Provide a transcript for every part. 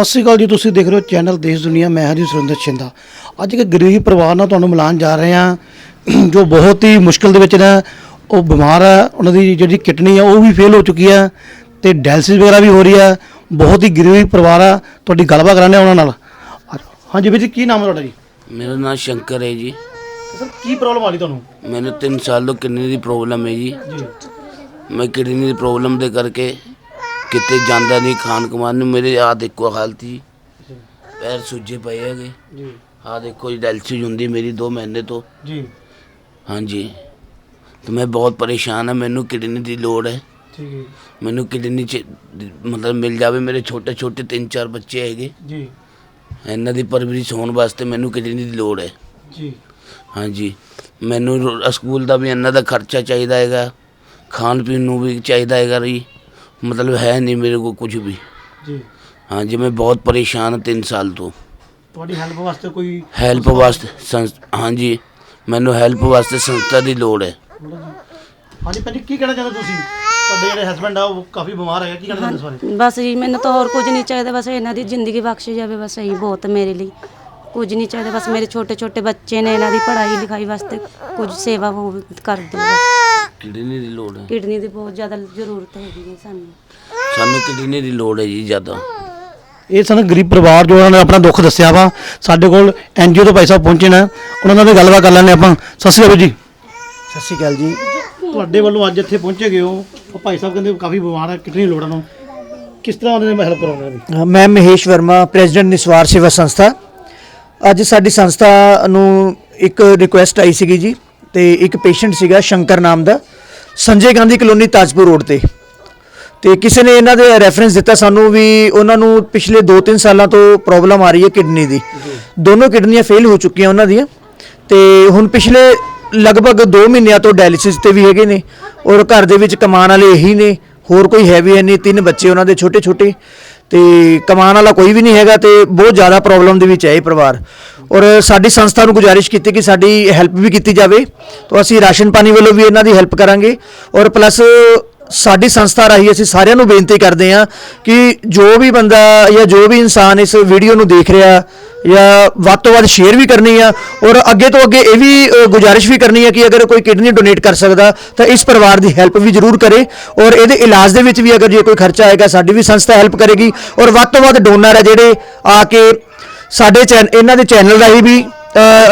ਸਤਿ ਸ਼੍ਰੀ ਅਕਾਲ ਜੀ ਤੁਸੀਂ ਦੇਖ ਰਹੇ ਹੋ ਚੈਨਲ ਦੇਸ਼ ਦੁਨੀਆ ਮੈਂ ਹਾਂ ਜੀ ਸੁਰਿੰਦਰ ਛਿੰਦਾ। ਅੱਜ ਇੱਕ ਗਰੀਬ ਪਰਿਵਾਰ ਨਾਲ ਤੁਹਾਨੂੰ ਮਿਲਾਉਣ ਜਾ ਰਹੇ ਹਾਂ ਜੋ ਬਹੁਤ ਹੀ ਮੁਸ਼ਕਲ ਦੇ ਵਿੱਚ ਨੇ। ਉਹ ਬਿਮਾਰ ਹੈ ਉਹਨਾਂ ਦੀ ਜਿਹੜੀ ਕਿਡਨੀ ਹੈ ਉਹ ਵੀ ਫੇਲ ਹੋ ਚੁੱਕੀ ਹੈ ਤੇ ਡਾਇਲਿਸਿਸ ਵਗੈਰਾ ਵੀ ਹੋ ਰਹੀ ਹੈ। ਬਹੁਤ ਹੀ ਗਰੀਬ ਪਰਿਵਾਰ ਆ ਤੁਹਾਡੀ ਗੱਲਬਾਤ ਕਰਾਂਗੇ ਉਹਨਾਂ ਨਾਲ। ਹਾਂਜੀ ਵੀਰ ਜੀ ਕੀ ਨਾਮ ਹੈ ਤੁਹਾਡਾ ਜੀ? ਮੇਰਾ ਨਾਮ ਸ਼ੰਕਰ ਹੈ ਜੀ। ਸਰ ਕੀ ਪ੍ਰੋਬਲਮ ਆ ਰਹੀ ਤੁਹਾਨੂੰ? ਮੈਨੂੰ 3 ਸਾਲ ਤੋਂ ਕਿਡਨੀ ਦੀ ਪ੍ਰੋਬਲਮ ਹੈ ਜੀ। ਮੈਂ ਕਿਡਨੀ ਦੀ ਪ੍ਰੋਬਲਮ ਦੇ ਕਰਕੇ ਕਿਤੇ ਜਾਂਦਾ ਨਹੀਂ ਖਾਣ ਕਮਾਨ ਨੂੰ ਮੇਰੇ ਆ ਦੇਖੋ ਹਾਲਤ ਜੀ। ਪੈਰ ਸੁੱਜੇ ਪਏ ਹੈਗੇ। ਜੀ। ਆ ਦੇਖੋ ਜੀ ਡਾਇਲਸਿਸ ਹੁੰਦੀ ਮੇਰੀ 2 ਮਹੀਨੇ ਤੋਂ। ਜੀ। ਹਾਂਜੀ। ਤੇ ਮੈਂ ਬਹੁਤ ਪਰੇਸ਼ਾਨ ਹਾਂ ਮੈਨੂੰ ਕਿਡਨੀ ਦੀ ਲੋੜ ਹੈ। ਠੀਕ ਹੈ ਮੈਨੂੰ ਕਿਡਨੀ ਚ ਮਤਲਬ ਮਿਲ ਜਾਵੇ ਮੇਰੇ ਛੋਟੇ ਛੋਟੇ 3-4 ਬੱਚੇ ਹੈਗੇ। ਜੀ। ਇਹਨਾਂ ਦੀ ਪਰਵਰਿਸ਼ ਹੋਣ ਵਾਸਤੇ ਮੈਨੂੰ ਕਿਡਨੀ ਦੀ ਲੋੜ ਹੈ। ਜੀ। ਹਾਂਜੀ। ਮੈਨੂੰ ਰੋ- ਸਕੂਲ ਦਾ ਵੀ ਇਹਨਾਂ ਦਾ ਖਰਚਾ ਚਾਹੀਦਾ ਹੈਗਾ। ਖਾਣ ਪੀਣ ਨੂੰ ਵੀ ਚਾਹੀਦਾ ਹੈਗਾ ਜੀ। ਮਤਲਬ ਹੈ ਨਹੀਂ ਮੇਰੇ ਕੋਲ ਕੁਝ ਵੀ। ਜੀ। ਹਾਂਜੀ ਮੈਂ ਬਹੁਤ ਪਰੇਸ਼ਾਨ ਹਾਂ 3 ਸਾਲ ਤੋਂ। ਤੁਹਾਡੀ ਹੈਲਪ ਵਾਸਤੇ ਕੋਈ ਹੈਲਪ ਵਾਸਤੇ ਸੰਸ- ਹਾਂਜੀ ਮੈਨੂੰ ਹੈਲਪ ਵਾਸਤੇ ਸੰਸਥਾ ਦੀ ਲੋੜ ਹੈ। ਹਾਂਜੀ ਭਾਜੀ ਕੀ ਕਹਿਣਾ ਚਾਹੁੰਦੇ ਤੁਸੀਂ? ਤੁਹਾਡੇ ਜਿਹੜੇ ਹਸਬੰਡ ਆ ਉਹ ਕਾਫੀ ਬਿਮਾਰ ਹੈਗਾ ਕੀ ਕਹਿਣਾ ਚਾਹੁੰਦੇ ਇਸ ਬਾਰੇ ਬਸ ਜੀ ਮੈਨੂੰ ਤਾਂ ਹੋਰ ਕੁਝ ਨਹੀਂ ਚਾਹੀਦਾ ਬਸ ਇਹਨਾਂ ਦੀ ਜ਼ਿੰਦਗੀ ਬਖਸ਼ ਜਾਵੇ ਬਸ ਇਹੀ ਬਹੁਤ ਮੇਰੇ ਲਈ। ਕੁਝ ਨਹੀਂ ਚਾਹੀਦਾ ਬਸ ਮੇਰੇ ਛੋਟੇ ਛੋਟੇ ਬੱਚੇ ਨੇ ਇਹਨਾਂ ਦੀ ਪੜ੍ਹਾਈ ਲਿਖਾਈ ਵਾਸਤੇ ਕੁਝ ਸੇਵਾ ਹੋ ਕਰ ਦਿਓ ਬਸ। ਕਿਡਨੀ ਦੀ ਲੋੜ ਹੈ। ਕਿਡਨੀ ਦੀ ਬਹੁਤ ਜ਼ਿਆਦਾ ਜ਼ਰੂਰਤ ਹੈਗੀ ਹੈ ਸਾਨੂੰ। ਸਾਨੂੰ ਕਿਡਨੀ ਦੀ ਲੋੜ ਹੈ ਜੀ ਜ਼ਿਆਦਾ। ਇਹ ਸਨ ਗਰੀਬ ਪਰਿਵਾਰ ਜੋ ਉਹਨਾਂ ਨੇ ਆਪਣਾ ਦੁੱਖ ਦੱਸਿਆ ਵਾ ਸਾਡੇ ਕੋਲ ਐਨਜੀਓ ਤੋਂ ਪੈਸਾ ਪਹੁੰਚੇ ਨੇ ਉਹਨਾਂ ਨਾਲ ਵੀ ਗੱਲਬਾਤ ਕਰ ਲੈਂਦੇ ਆਪਾਂ। ਸਤਿ ਸ਼੍ਰੀ ਅਕਾਲ ਜੀ। ਸਤਿ ਸ਼੍ਰੀ ਅਕਾਲ ਜੀ। ਤੁਹਾਡੇ ਵੱਲੋਂ ਅੱਜ ਇੱਥੇ ਪਹੁੰਚੇ ਗਏ ਹੋ ਉਹ ਭਾਈ ਸਾਹਿਬ ਕਹਿੰਦੇ ਕਾਫੀ ਬਿਮਾਰ ਹੈ ਕਿਡਨੀ ਲੋੜਾਂ ਨੂੰ। ਕਿਸ ਤਰ੍ਹਾਂ ਉਹਨਾਂ ਨੇ ਹੈਲਪ ਕਰਾਉਣਾ ਅ, ਮੈਂ ਮਹੇਸ਼ ਵਰਮਾ ਪ੍ਰੈਜ਼ੀਡੈਂਟ ਨਿਸਵਾਰ ਸੇਵਾ ਸੰਸਥਾ। ਅੱਜ ਸਾਡੀ ਸੰਸਥਾ ਨੂੰ ਇੱਕ ਰਿਕੁਐਸਟ ਆਈ ਸੀਗੀ ਜੀ ਤੇ ਇੱਕ ਪੇਸ਼ੈਂਟ ਸੀਗਾ ਸ਼ੰਕਰ ਨਾਮ ਦਾ। ਸੰਜੇ ਗਾਂਧੀ ਕਲੋਨੀ ਤਾਜਪੁਰ ਰੋਡ ਤੇ। ਤੇ ਕਿਸੇ ਨੇ ਇਹਨਾਂ ਦੇ ਰੈਫਰੈਂਸ ਦਿੱਤਾ ਸਾਨੂੰ ਵੀ ਉਹਨਾਂ ਨੂੰ ਪਿਛਲੇ 2-3 ਸਾਲਾਂ ਤੋਂ ਪ੍ਰੋਬਲਮ ਆ ਰਹੀ ਹੈ ਕਿਡਨੀ ਦੀ। ਦੋਨੋਂ ਕਿਡਨੀਆਂ ਫੇਲ ਹੋ ਚੁੱਕੀਆਂ ਉਹਨਾਂ ਦੀਆਂ। ਤੇ ਹੁਣ ਪਿਛਲੇ ਲਗਭਗ 2 ਮਹੀਨਿਆਂ ਤੋਂ ਡਾਇਲਿਸਿਸ ਤੇ ਵੀ ਹੈਗੇ ਨੇ ਔਰ ਘਰ ਦੇ ਵਿੱਚ ਕਮਾਉਣ ਵਾਲੇ ਇਹੀ ਨੇ, ਹੋਰ ਕੋਈ ਹੈ ਵੀ ਨਹੀਂ, ਤਿੰਨ ਬੱਚੇ ਉਹਨਾਂ ਦੇ ਛੋਟੇ ਛੋਟੇ ਤੇ ਕਮਾਉਣ ਵਾਲਾ ਕੋਈ ਵੀ ਨਹੀਂ ਹੈਗਾ ਤੇ ਬਹੁਤ ਜ਼ਿਆਦਾ ਪ੍ਰੋਬਲਮ ਦੇ ਵਿੱਚ ਹੈ ਇਹ ਪਰਿਵਾਰ। ਔਰ ਸਾਡੀ ਸੰਸਥਾ ਨੂੰ ਗੁਜ਼ਾਰਿਸ਼ ਕੀਤੀ ਕਿ ਸਾਡੀ ਹੈਲਪ ਵੀ ਕੀਤੀ ਜਾਵੇ। ਤਾਂ ਅਸੀਂ ਰਾਸ਼ਨ ਪਾਣੀ ਵੱਲੋਂ ਵੀ ਇਹਨਾਂ ਦੀ ਹੈਲਪ ਕਰਾਂਗੇ। ਔਰ ਪਲੱਸ ਸਾਡੀ ਸੰਸਥਾ ਰਾਹੀਂ ਅਸੀਂ ਸਾਰਿਆਂ ਨੂੰ ਬੇਨਤੀ ਕਰਦੇ ਹਾਂ ਕਿ ਜੋ ਵੀ ਬੰਦਾ ਜਾਂ ਜੋ ਵੀ ਇਨਸਾਨ ਇਸ ਵੀਡੀਓ ਨੂੰ ਦੇਖ ਰਿਹਾ ਜਾਂ ਵੱਧ ਤੋਂ ਵੱਧ ਸ਼ੇਅਰ ਵੀ ਕਰਨੀ ਆ, ਔਰ ਅੱਗੇ ਤੋਂ ਅੱਗੇ ਇਹ ਵੀ ਗੁਜ਼ਾਰਿਸ਼ ਵੀ ਕਰਨੀ ਹੈ ਕਿ ਅਗਰ ਕੋਈ ਕਿਡਨੀ ਡੋਨੇਟ ਕਰ ਸਕਦਾ, ਤਾਂ ਇਸ ਪਰਿਵਾਰ ਦੀ ਹੈਲਪ ਵੀ ਜ਼ਰੂਰ ਕਰੇ। ਔਰ ਇਹਦੇ ਇਲਾਜ ਦੇ ਵਿੱਚ ਵੀ ਅਗਰ ਜੇ ਕੋਈ ਖਰਚਾ ਆਏਗਾ, ਸਾਡੀ ਵੀ ਸੰਸਥਾ ਹੈਲਪ ਕਰੇਗੀ। ਔਰ ਵੱਧ ਤੋਂ ਵੱਧ ਡੋਨਰ ਹੈ ਜਿਹੜੇ ਆ ਕੇ ਸਾਡੇ ਚੈਨ ਇਹਨਾਂ ਦੇ ਚੈਨਲ ਰਾਹੀਂ ਵੀ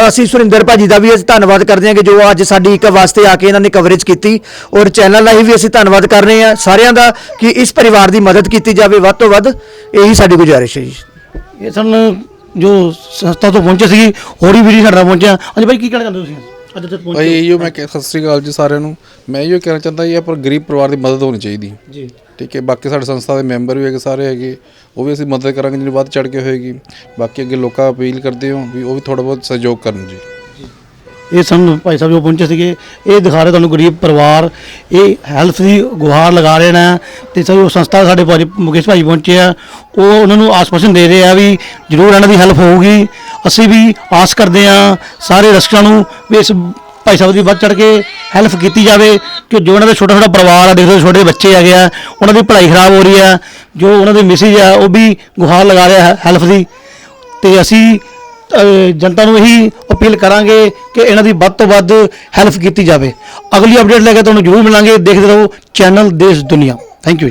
ਅਸੀਂ ਸੁਰਿੰਦਰ ਭਾਜੀ ਦਾ ਵੀ ਅਸੀਂ ਧੰਨਵਾਦ ਕਰਦੇ ਹਾਂ ਕਿ ਜੋ ਅੱਜ ਸਾਡੀ ਇੱਕ ਵਾਸਤੇ ਆ ਕੇ ਇਹਨਾਂ ਨੇ ਕਵਰੇਜ ਕੀਤੀ ਔਰ ਚੈਨਲ ਰਾਹੀਂ ਵੀ ਅਸੀਂ ਧੰਨਵਾਦ ਕਰ ਰਹੇ ਹਾਂ ਸਾਰਿਆਂ ਦਾ ਕਿ ਇਸ ਪਰਿਵਾਰ ਦੀ ਮਦਦ ਕੀਤੀ ਜਾਵੇ। ਵੱਧ ਤੋਂ ਵੱਧ ਇਹੀ ਸਾਡੀ ਗੁਜ਼ਾਰਿਸ਼ ਹੈ ਜੀ। ਇਹ ਸਾਨੂੰ ਜੋ ਸੰਸਥਾ ਤੋਂ ਪਹੁੰਚੇ ਸੀ ਹੋਰ ਵੀ ਵੀਰੀ ਸਾਡੇ ਨਾਲ ਪਹੁੰਚਿਆ ਹਾਂਜੀ ਭਾਈ, ਕੀ ਕਹਿਣਾ ਚਾਹੁੰਦੇ ਤੁਸੀਂ? ਅੱਜ ਭਾਈ ਪਹੁੰਚੇ। ਇਹੋ ਮੈਂ ਕਹਿ ਸਤਿ ਸ੍ਰੀ ਅਕਾਲ ਜੀ ਸਾਰਿਆਂ ਨੂੰ। ਮੈਂ ਇਹੋ ਕਹਿਣਾ ਚਾਹੁੰਦਾ ਜੀ ਪਰ ਗਰੀਬ ਪਰਿਵਾਰ ਦੀ ਮਦਦ ਹੋਣੀ ਚਾਹੀਦੀ। ਹੈ। ਜੀ। ਠੀਕ ਹੈ ਬਾਕੀ ਸਾਡੇ ਸੰਸਥਾ ਦੇ ਮੈਂਬਰ ਵੀ ਹੈਗੇ ਸਾਰੇ ਹੈਗੇ ਉਹ ਵੀ ਅਸੀਂ ਮਦਦ ਕਰਾਂਗੇ ਜਿੰਨੀ ਵੱਧ ਚੜ ਕੇ ਹੋਏਗੀ। ਬਾਕੀ ਅੱਗੇ ਲੋਕਾਂ ਅਪੀਲ ਕਰਦੇ ਹੋ ਵੀ ਉਹ ਵੀ ਥੋੜਾ ਬਹੁਤ ਸਹਿਯੋਗ ਕਰਨ ਜੀ। ਇਹ ਸਨ ਭਾਈ ਸਾਹਿਬ ਜੋ ਪਹੁੰਚੇ ਸੀਗੇ ਇਹ ਦਿਖਾ ਰਹੇ ਤੁਹਾਨੂੰ ਗਰੀਬ ਪਰਿਵਾਰ। ਇਹ ਹੈਲਥ ਦੀ ਗੁਹਾਰ ਲਗਾ ਰਹੇ ਨੇ। ਤੇ ਸਭ ਉਹ ਸੰਸਥਾ ਸਾਡੇ ਭਾਜੀ ਮੁਕੇਸ਼ ਭਾਈ ਪਹੁੰਚੇ ਆ। ਉਹ ਉਹਨਾਂ ਨੂੰ ਆਸਪਾਸਨ ਦੇ ਰਹੇ ਆ ਵੀ ਜ਼ਰੂਰ ਇਹਨਾਂ ਦੀ ਹੈਲਪ ਹੋਊਗੀ। ਅਸੀਂ ਵੀ ਆਸ ਕਰਦੇ ਹਾਂ ਸਾਰੇ ਦਰਸ਼ਕਾਂ ਨੂੰ ਵੀ ਇਸ ਭਾਈ ਸਾਹਿਬ ਦੀ ਵੱਧ ਚੜ ਕੇ ਹੈਲਪ ਕੀਤੀ ਜਾਵੇ ਕਿ ਜੋ ਉਹਨਾਂ ਦਾ ਛੋਟਾ ਛੋਟਾ ਪਰਿਵਾਰ ਆ, ਦੇਖੋ ਛੋਟੇ ਬੱਚੇ ਹੈਗੇ ਆ, ਉਹਨਾਂ ਦੀ ਪੜ੍ਹਾਈ ਖਰਾਬ ਹੋ ਰਹੀ ਆ ਜੋ ਉਹਨਾਂ ਦੇ ਮਿਸਿਜ ਆ, ਉਹ ਵੀ ਗੁਹਾਰ ਲਗਾ ਰਿਹਾ ਹੈਲਪ ਦੀ। ਤੇ ਅਸੀਂ ਜਨਤਾ ਨੂੰ ਇਹੀ ਅਪੀਲ ਕਰਾਂਗੇ ਕਿ ਇਹਨਾਂ ਦੀ ਵੱਧ ਤੋਂ ਵੱਧ ਹੈਲਪ ਕੀਤੀ ਜਾਵੇ। ਅਗਲੀ ਅਪਡੇਟ ਲੈ ਕੇ ਤੁਹਾਨੂੰ ਜ਼ਰੂਰ ਮਿਲਾਂਗੇ। ਦੇਖਦੇ ਰਹੋ ਚੈਨਲ ਦੇਸ਼ ਦੁਨੀਆ। Thank you